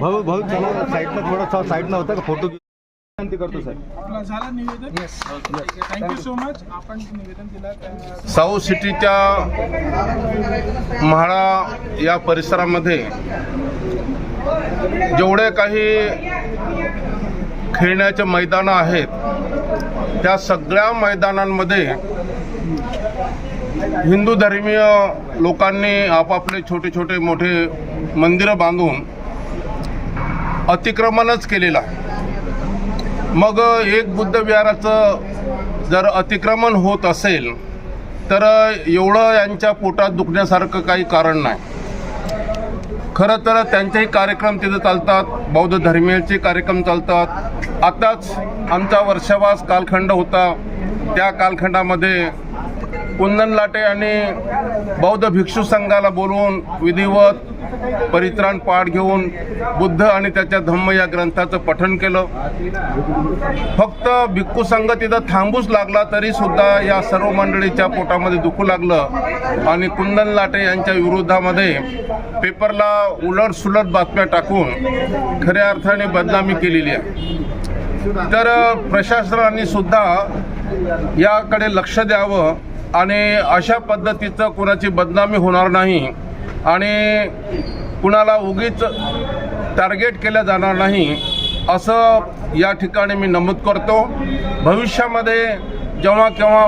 भाऊ भाऊ चला साईडला थोडा साईडला होता का? फोटो विनंती करतो साहेब. आपला झाला निवेदन? थँक्यू सो मच आपण जे निवेदन दिलं त्या साऊथ सिटीच्या म्हाळा या परिसरामध्ये जेवढे काही खेळण्याचे मैदानं आहेत त्या सगळ्या मैदानांमध्ये हिंदू धर्मीय लोकांनी आपापले छोटे छोटे मोठे मंदिरं बांधून अतिक्रमणच केलेलं आहे. मग एक बुद्ध विहाराचं जर अतिक्रमण होत असेल तर एवढं यांच्या पोटात दुखण्यासारखं काही कारण नाही. खरं तर त्यांचेही कार्यक्रम तिथं चालतात बौद्ध धर्मीयांचे कार्यक्रम चालतात. आताच आमचा वर्षावास कालखंड होता. त्या कालखंडामध्ये कुंदन लाटे आणि बौद्ध भिक्षू संघाला बोलवून विधिवत परित्राण पाठ घेऊन बुद्ध आणि त्याच्या धम्म या ग्रंथाचं पठण केलं. फक्त भिक्खू संघ तिथं थांबूच लागला तरी सुद्धा या सर्व मंडळीच्या पोटामध्ये दुखू लागलं. आणि कुंदन लाटे यांच्या विरोधामध्ये पेपरला उलट सुलट बातम्या टाकून खऱ्या अर्थाने बदनामी केलेली आहे. तर प्रशासनाने सुद्धा याकडे लक्ष द्यावं. आणि अशा पद्धतीचं कुणाची बदनामी होणार नाही आणि कुणाला उगीच टार्गेट केलं जाणार नाही असं या ठिकाणी मी नमूद करतो. भविष्यामध्ये जेव्हा केव्हा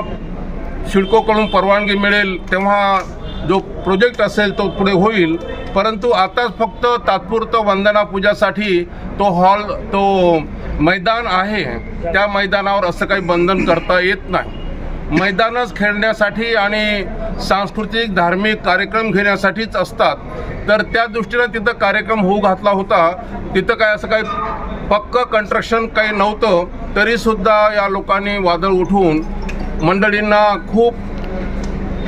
सिडकोकडून परवानगी मिळेल तेव्हा जो प्रोजेक्ट असेल तो पुढे होईल. परंतु आताच फक्त तात्पुरतं वंदना पूजासाठी तो हॉल तो मैदान आहे. त्या मैदानावर असं काही बंधन करता येत नाही. मैदानच खेळण्यासाठी आणि सांस्कृतिक धार्मिक कार्यक्रम घेण्यासाठीच असतात. तर त्या दृष्टीनं तिथं कार्यक्रम होऊ घातला होता. तिथं काय असं काही पक्कं कन्स्ट्रक्शन काही नव्हतं. तरीसुद्धा या लोकांनी वादळ उठवून मंडळींना खूप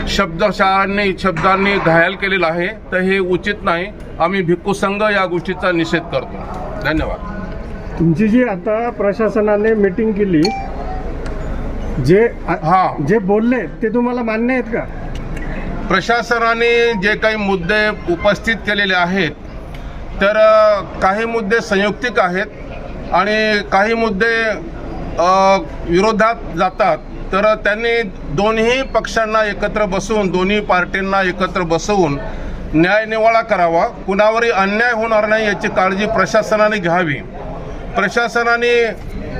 शब्दशाळांनी शब्दांनी घायल केलेलं आहे. तर हे उचित नाही. आम्ही भिक्खू संघ या गोष्टीचा निषेध करतो. धन्यवाद. तुमची जी आता प्रशासनाने मीटिंग केली जे हा. जे बोलले ते तुम्हाला मान्य आहेत का? प्रशासनाने जे काही मुद्दे उपस्थित केलेले आहेत तर काही मुद्दे संयुक्तिक आहेत आणि काही मुद्दे अ, विरोधात जातात. तर त्यांनी दोन्ही पक्षांना एकत्र बसवून दोन्ही पार्टींना एकत्र बसवून न्यायनिवाडा करावा. कुणावरही अन्याय होणार नाही याची काळजी प्रशासनाने घ्यावी. प्रशासनाने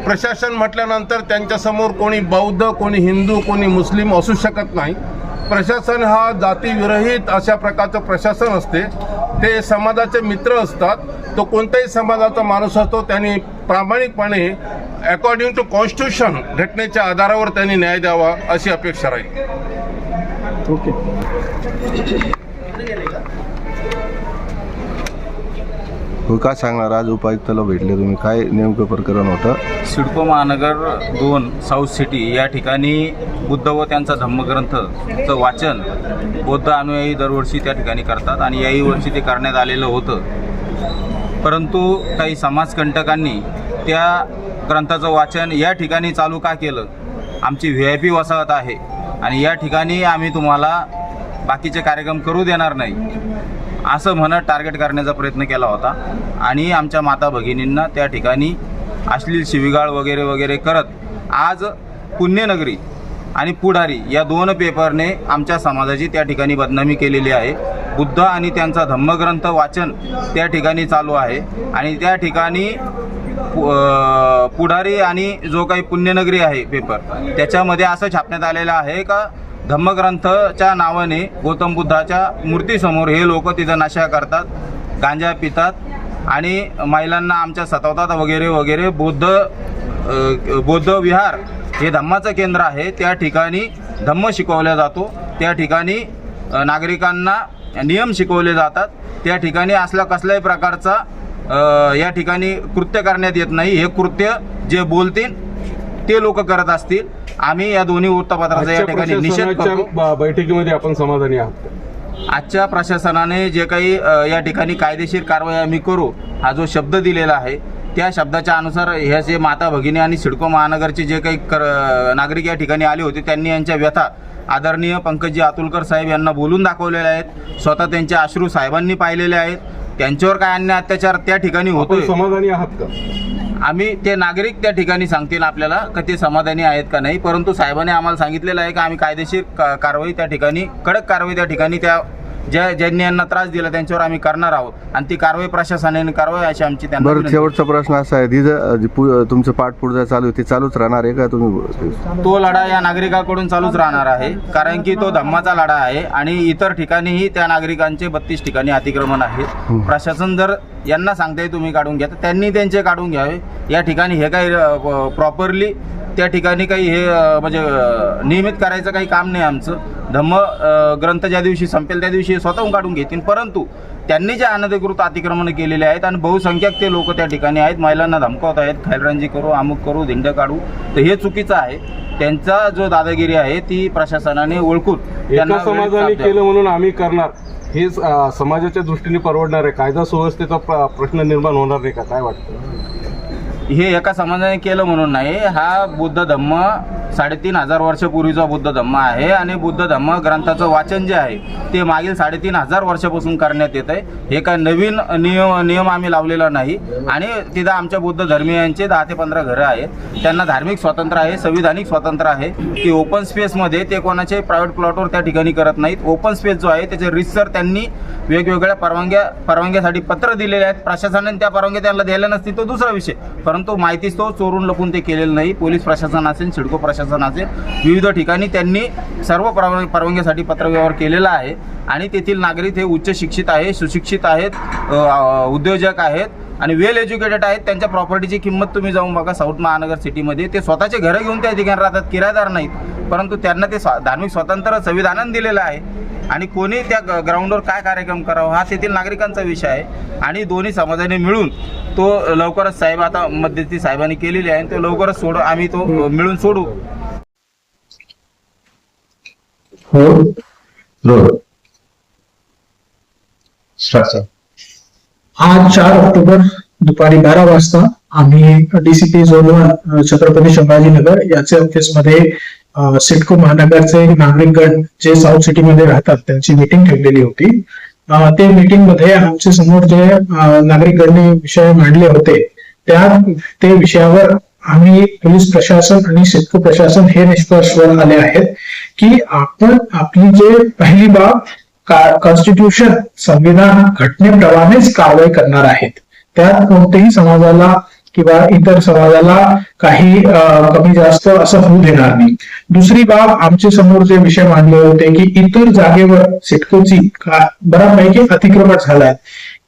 प्रशासन म्हटल्यानंतर त्यांच्यासमोर कोणी बौद्ध कोणी हिंदू कोणी मुस्लिम असू शकत नाही. प्रशासन हा जातीविरहित अशा प्रकारचं प्रशासन असते. ते समाजाचे मित्र असतात. तो कोणत्याही समाजाचा माणूस असतो. त्यांनी प्रामाणिकपणे अकॉर्डिंग टू कॉन्स्टिट्यूशन घटनेच्या आधारावर त्यांनी न्याय द्यावा अशी अपेक्षा राहील. ओके हो काय सांगणार? आज उपायुक्ताला भेटले तुम्ही. काय नेमकं प्रकरण होतं? सिडको महानगर दोन साऊथ सिटी या ठिकाणी बुद्ध व त्यांचा धम्मग्रंथचं वाचन बौद्ध अनुयायी दरवर्षी त्या ठिकाणी करतात आणि याही वर्षी ते करण्यात आलेलं होतं. परंतु काही समाजकंटकांनी त्या ग्रंथाचं वाचन या ठिकाणी चालू का केलं? आमची व्ही आय पी वसाहत आहे आणि या ठिकाणी आम्ही तुम्हाला बाकीचे कार्यक्रम करू देणार नाही. असं म्हणत टार्गेट करण्याचा प्रयत्न केला होता. आणि आमच्या माता भगिनींना त्या ठिकाणी अश्लील शिवीगाळ वगैरे वगैरे करत आज पुण्यनगरी आणि पुढारी या दोन पेपरने आमच्या समाजाची त्या ठिकाणी बदनामी केलेली आहे. बुद्ध आणि त्यांचा धम्मग्रंथ वाचन त्या ठिकाणी चालू आहे. आणि त्या ठिकाणी पु- पुढारी आणि जो काही पुण्यनगरी आहे पेपर त्याच्यामध्ये असं छापण्यात आलेलं आहे का? धम्मग्रंथच्या नावाने गौतम बुद्धाच्या मूर्तीसमोर हे लोक तिथं नशा करतात गांजा पितात आणि महिलांना आमच्या सतावतात वगैरे वगैरे. बौद्ध बौद्ध विहार हे धम्माचं केंद्र आहे. त्या ठिकाणी धम्म शिकवला जातो. त्या ठिकाणी नागरिकांना नियम शिकवले जातात. त्या ठिकाणी असला कसल्याही प्रकारचा या ठिकाणी कृत्य करण्यात येत नाही. हे कृत्य जे बोलतील ते लोक करत असतील. आम्ही या दोन्ही वृत्तपत्राचा या ठिकाणी निषेध करतो. बैठकीमध्ये आपण समाधानी आहात. आजच्या प्रशासनाने जे काही या ठिकाणी कायदेशीर कारवाई आम्ही करू हा जो शब्द दिलेला आहे त्या शब्दाच्या अनुसार ह्या जे माता भगिनी आणि सिडको महानगरचे जे काही कर नागरिक या ठिकाणी आले होते त्यांनी यांच्या व्यथा आदरणीय पंकजी अतुलकर साहेब यांना बोलून दाखवलेले आहेत. स्वतः त्यांचे अश्रू साहेबांनी पाहिलेले आहेत. त्यांच्यावर काय अन्याय अत्याचार त्या ठिकाणी होतोय? समाधानी आहात का? आम्ही ते नागरिक त्या ठिकाणी सांगतील आपल्याला का ते समाधानी आहेत का नाही. परंतु साहेबांनी आम्हाला सांगितलेलं आहे की आम्ही कायदेशीर का- कारवाई त्या ठिकाणी कडक कारवाई त्या ठिकाणी त्या ज्या ज्यांनी यांना त्रास दिला त्यांच्यावर आम्ही करणार आहोत. आणि ती कारवाई प्रशासनाने कारवाई अशी आमची त्यांना बरं विनंती. शेवटचा प्रश्न असा आहे ही जर पु- तुमचं पाठपुरावा चालू आहे ते चालूच राहणार आहे का तुम्ही? तो लढा या नागरिकाकडून चालूच राहणार आहे कारण की तो धम्माचा लढा आहे आणि इतर ठिकाणीही त्या नागरिकांचे बत्तीस ठिकाणी अतिक्रमण आहेत. प्रशासन जर यांना सांगताय तुम्ही काढून घ्या. तर त्यांनी त्यांचे काढून घ्यावे. या ठिकाणी हे काही प्रॉपरली त्या ठिकाणी काही हे म्हणजे नियमित करायचं काही काम नाही आमचं. धम्म ग्रंथ ज्या दिवशी संपेल त्या दिवशी स्वतःहून काढून घेतील. परंतु त्यांनी जे अनधिकृत अतिक्रमण केलेले आहेत आणि बहुसंख्याक ते लोक त्या ठिकाणी आहेत महिलांना धमकावत आहेत खैलरांजी करू अमुक करू धिंड काढू तर हे चुकीचं आहे. त्यांचा जो दादागिरी आहे ती प्रशासनाने ओळखून वेळेत समाजाने. केलं म्हणून आम्ही करणार. हे समाजाच्या दृष्टीने परवडणार आहे. कायदा सुव्यवस्थेचा प्रश्न निर्माण होणार नाही का? काय वाटतं? हे एका समाजाने केलं म्हणून नाही. हा बुद्ध धम्म साडेतीन हजार वर्षापूर्वीचा बुद्ध धम्म आहे आणि बुद्ध धम्म ग्रंथाचं वाचन जे आहे ते मागील साडेतीन हजार वर्षापासून करण्यात येत आहे हे काय नवीन नियम नियम आम्ही लावलेला नाही. आणि तिथं आमच्या बुद्ध धर्मीयांचे दहा ते पंधरा घरं आहेत. त्यांना धार्मिक स्वातंत्र्य आहे संविधानिक स्वातंत्र्य आहे. की ओपन स्पेसमध्ये ते कोणाचे प्रायव्हेट प्लॉटवर त्या ठिकाणी करत नाहीत. ओपन स्पेस जो आहे त्याचे रिसर त्यांनी वेगवेगळ्या परवानग्या परवानग्यासाठी पत्र दिलेले आहेत. प्रशासनाने त्या परवानग्या त्यांना द्यायला नसतील तो दुसरा विषय. परंतु माहितीच तो चोरून लपून ते केलेलं नाही. पोलीस प्रशासन असेल सिडको प्रशासन असेल विविध ठिकाणी त्यांनी सर्व परवान परवानग्यासाठी पत्रव्यवहार केलेला आहे. आणि तेथील नागरिक हे उच्च शिक्षित आहे सुशिक्षित आहेत उद्योजक आहेत आणि वेल एज्युकेटेड आहेत. त्यांच्या प्रॉपर्टीची किंमत तुम्ही जाऊन बघा साऊथ महानगर सिटीमध्ये ते स्वतःचे घरं घेऊन त्या ठिकाणी राहतात किरायदार नाहीत. परंतु त्यांना ते स्वा- धार्मिक स्वातंत्र्य संविधानाने दिलेलं आहे. आणि कोणी त्या ग्राउंडवर काय कार्यक्रम करावा हा तेथील नागरिकांचा विषय आहे. आणि दोन्ही समाजाने मिळून तो लवकरच साहेब आता मध्यस्थी साहेबांनी केलेली आहे तो लवकरच सोडू आम्ही तो मिळून सोडू. हो. आज चार ऑक्टोबर दुपारी बारा वाजता आम्ही DCP zone one Chhatrapati Sambhajinagar याचे ऑफिसमध्ये सिडको महानगरचे नागरिकगण जे साऊथ सिटीमध्ये राहतात त्यांची मीटिंग ठेवलेली होती. ते मीटिंगमध्ये आमच्यासमोर जे नागरिक विषय मांडले होते त्या ते विषयावर आम्ही पोलीस प्रशासन आणि सिडको प्रशासन हे निष्कर्षवर आले आहेत की आपण आपली जे पहिली बाब कॉन्स्टिट्यूशन संविधान घटनेप्रमाणेच कारवाई करणार आहेत. त्यात कोणत्याही समाजाला किंवा इतर समाजाला काही कमी जास्त असं होऊ देणार नाही. दुसरी बाब आमच्यासमोर जे विषय मांडले होते की इतर जागेवर सिटकोची बऱ्यापैकी अतिक्रमण झालाय.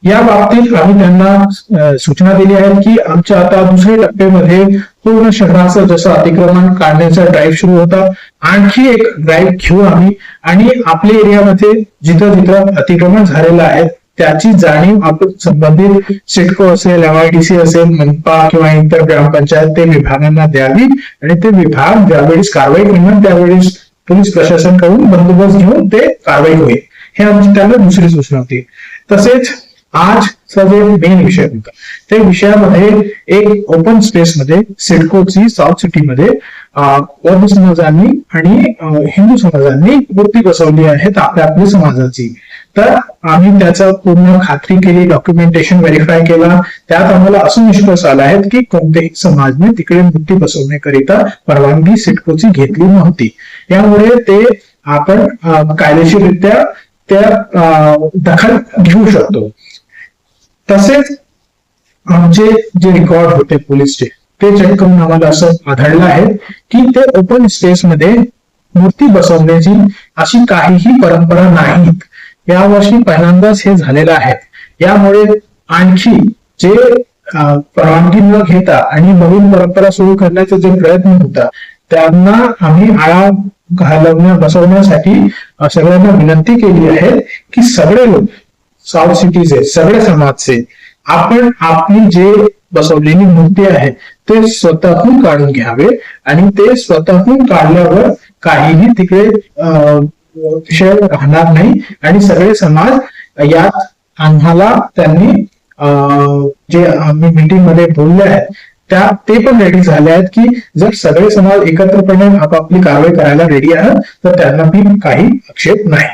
या बाबतीत आम्ही त्यांना सूचना दिली आहे की आमच्या आता दुसऱ्या टप्प्यामध्ये पूर्ण शहराचं जसं अतिक्रमण काढण्याचा ड्राईव्ह सुरू होता आणखी एक ड्राईव्ह घेऊ आम्ही. आणि आपल्या एरियामध्ये जिथं जिथं अतिक्रमण झालेलं आहे त्याची जाणीव आपण संबंधित सिडको असेल एमआयडीसी असेल मनपा किंवा इतर ग्रामपंचायत ते विभागांना द्यावी आणि ते विभाग ज्यावेळेस कारवाई करणार त्यावेळेस पोलीस प्रशासनकडून बंदोबस्त घेऊन ते कारवाई होईल. हे आमची त्यांना दुसरी सूचना होती. तसेच आजचा जो मेन विषय होता. त्या विषयामध्ये एक ओपन स्पेस मध्ये सिडकोची साऊथ सिटीमध्ये बौद्ध समाजांनी आणि हिंदू समाजांनी मूर्ती बसवली आहेत आपल्या आपल्या समाजाची. तर आम्ही त्याचा पूर्ण खात्री केली डॉक्युमेंटेशन व्हेरीफाय केला. त्यात आम्हाला असं निष्कर्ष आला आहे की कोणत्याही समाजने तिकडे मूर्ती बसवण्याकरिता परवानगी सिटकोची घेतली नव्हती. यामुळे ते आपण कायदेशीररित्या त्या दखल घेऊ शकतो. तसेच आमचे जे रेकॉर्ड होते पोलीसचे ते चेक करून आम्हाला असं आढळलं आहे की ते ओपन स्पेसमध्ये मूर्ती बसवण्याची अशी काहीही परंपरा नाहीत. यावर्षी पहिल्यांदाच हे झालेलं आहे. यामुळे आणखी जे परवानगी न घेता आणि नवीन परंपरा सुरू करण्याचे जे प्रयत्न होता त्यांना आम्ही आळा घालवण्या बसवण्यासाठी सगळ्यांना विनंती केली आहे की सगळे लोक साऊथ सिटीचे सगळे समाजचे आपण आपली जे बसवलेली मूर्ती आहे ते स्वतःहून काढून घ्यावे आणि ते स्वतःहून काढल्यावर काहीही तिकडे अं, विषय राहणार नाही. आणि सगळे समाज यात आम्हाला त्यांनी जे आम्ही मीटिंगमध्ये बोलले आहेत त्या ते पण रेडी झाले आहेत की जर सगळे समाज एकत्रपणे आपापली कारवाई करायला रेडी आहेत तर त्यांना पण काही आक्षेप नाही.